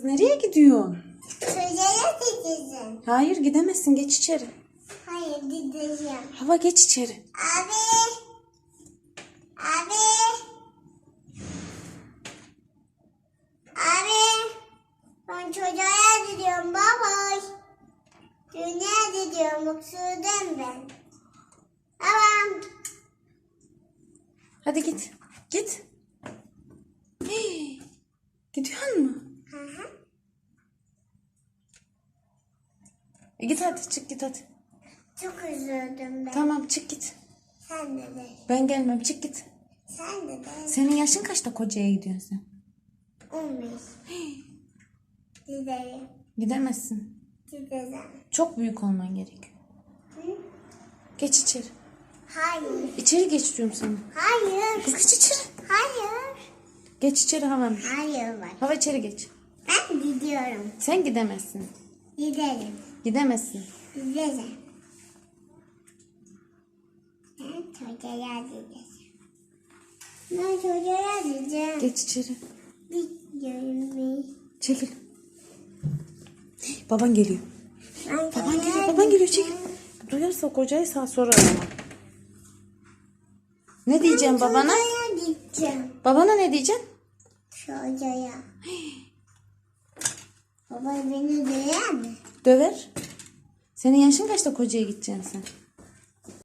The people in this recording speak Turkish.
Kız nereye gidiyorsun? Çocuğa gideceğim. Hayır gidemezsin geç içeri. Hayır gideceğim. Hava geç içeri. Abi. Abi. Abi. Ben çocuğa gidiyorum baba. Dünya gidiyorum. Mutsuzum ben. Tamam. Hadi git. Git. Hii. Gidiyor mu? Hı hı. E git hadi çık git hadi. Çok üzüldüm ben. Tamam çık git. Sen de de. Ben gelmem çık git. Sen de de. Senin yaşın kaçta kocaya gidiyorsun sen? 15. Gidelim. Gidemezsin. Gideceğim. Çok büyük olman gerekiyor. Hı? Geç içeri. Hayır. İçeri geç diyorum sana. Hayır. Kız geç içeri. Hayır. Geç içeri havam. Hayır bak. Hava içeri geç. Ben gidiyorum. Sen gidemezsin. Gidelim. Gidemezsin. Gideceğim. Ben çocuğa gideceğim. Ben çocuğa gideceğim. Geç içeri. Gidiyorum. Çekil. Baban geliyor. Ben Baban geliyor. Baban geliyor. Çekil. Duyarsa kocayı sağ sonra arama. Ne diyeceğim babana? Çocuğa gideceğim. Babana ne diyeceksin? Çocuğa. Baba beni duyar mı? Döver. Senin yaşın kaçta kocaya gideceksin sen?